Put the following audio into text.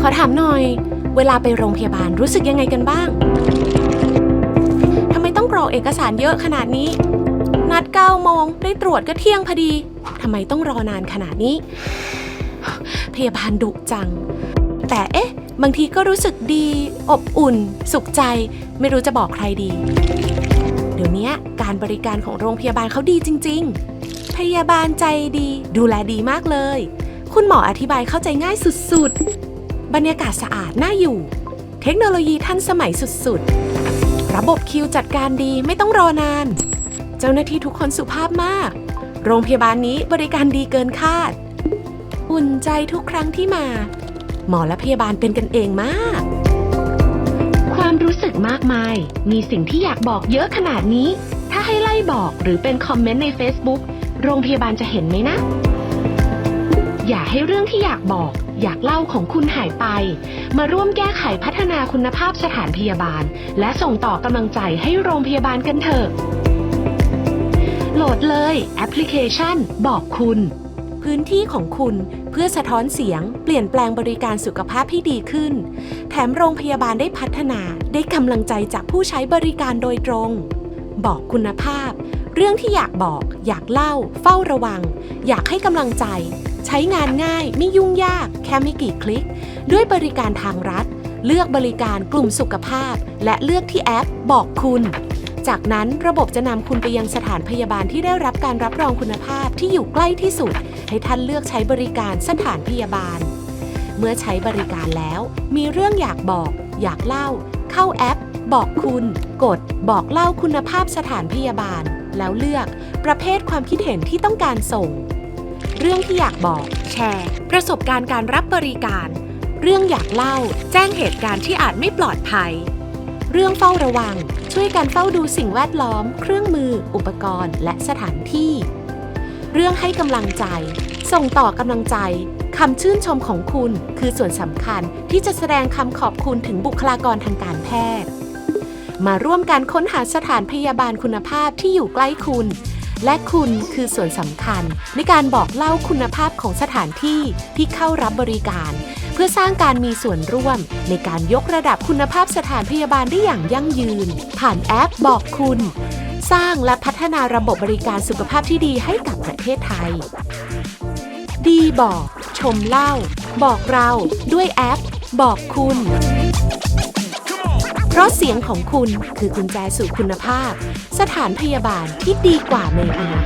ขอถามหน่อย เวลาไปโรงพยาบาลรู้สึกยังไงกันบ้าง ทำไมต้องกรอกเอกสารเยอะขนาดนี้ นัด9โมงได้ตรวจก็เที่ยงพอดี ทำไมต้องรอนานขนาดนี้ พยาบาลดุจัง แต่เอ๊ะ บางทีก็รู้สึกดี อบอุ่น สุขใจ ไม่รู้จะบอกใครดี เดี๋ยวนี้การบริการของโรงพยาบาลเขาดีจริง ๆ พยาบาลใจดี ดูแลดีมากเลย คุณหมออธิบายเข้าใจง่ายสุดๆ บรรยากาศสะอาดน่าอยู่ เทคโนโลยีทันสมัยสุดๆ ระบบคิวจัดการดีไม่ต้องรอนาน เจ้าหน้าที่ทุกคนสุภาพมาก โรงพยาบาลนี้บริการดีเกินคาด อุ่นใจทุกครั้งที่มา หมอและพยาบาลเป็นกันเองมาก ความรู้สึกมากมาย มีสิ่งที่อยากบอกเยอะขนาดนี้ ถ้าให้ไล่บอกหรือเป็นคอมเมนต์ใน Facebook โรงพยาบาลจะเห็นไหมนะ อย่าให้เรื่องที่อยากบอก อยากเล่าของคุณหายไป มาร่วมแก้ไขพัฒนาคุณภาพสถานพยาบาล และส่งต่อกำลังใจให้โรงพยาบาลกันเถอะ โหลดเลยแอปพลิเคชัน บอกคุณ พื้นที่ของคุณเพื่อสะท้อนเสียง เปลี่ยนแปลงบริการสุขภาพให้ดีขึ้น แถมโรงพยาบาลได้พัฒนา ได้กำลังใจจากผู้ใช้บริการโดยตรง บอกคุณภาพ เรื่องที่อยากบอก อยากเล่า เฝ้าระวัง อยากให้กำลังใจ ใช้งานง่าย ไม่ยุ่งยาก แค่ไม่กี่คลิก ด้วยบริการทางรัฐ เลือกบริการกลุ่มสุขภาพ และเลือกที่แอป บอกคุณ จากนั้นระบบจะนำคุณไปยังสถานพยาบาลที่ได้รับการรับรองคุณภาพที่อยู่ใกล้ที่สุด ให้ท่านเลือกใช้บริการสถานพยาบาล เมื่อใช้บริการแล้ว มีเรื่องอยากบอก อยากเล่า เข้าแอป บอกคุณ กด บอกเล่าคุณภาพสถานพยาบาล แล้วเลือกประเภทความคิดเห็นที่ต้องการส่ง เรื่องที่อยากบอก แชร์ ประสบการณ์การรับบริการ เรื่องอยากเล่า แจ้งเหตุการณ์ที่อาจไม่ปลอดภัย เรื่องเฝ้าระวัง ช่วยกันเฝ้าดูสิ่งแวดล้อม เครื่องมือ อุปกรณ์ และสถานที่ เรื่องให้กำลังใจ ส่งต่อกำลังใจคำชื่นชมของคุณคือส่วนสำคัญที่จะแสดงคำขอบคุณถึงบุคลากรทางการแพทย์ มาร่วมกันค้นหาสถานพยาบาลคุณภาพที่อยู่ใกล้คุณ และคุณคือส่วนสำคัญ ในการบอกเล่าคุณภาพของสถานที่ที่เข้ารับบริการ เพื่อสร้างการมีส่วนร่วม ในการยกระดับคุณภาพสถานพยาบาลได้อย่างยั่งยืน ผ่านแอปบอกคุณ สร้างและพัฒนาระบบบริการสุขภาพที่ดีให้กับประเทศไทย ดีบอก ชมเล่า บอกเราด้วยแอป บอกคุณ ราะเสียงของคุณคือกุญแจสู่คุณภาพ สถานพยาบาลที่ดีกว่าในอนาคต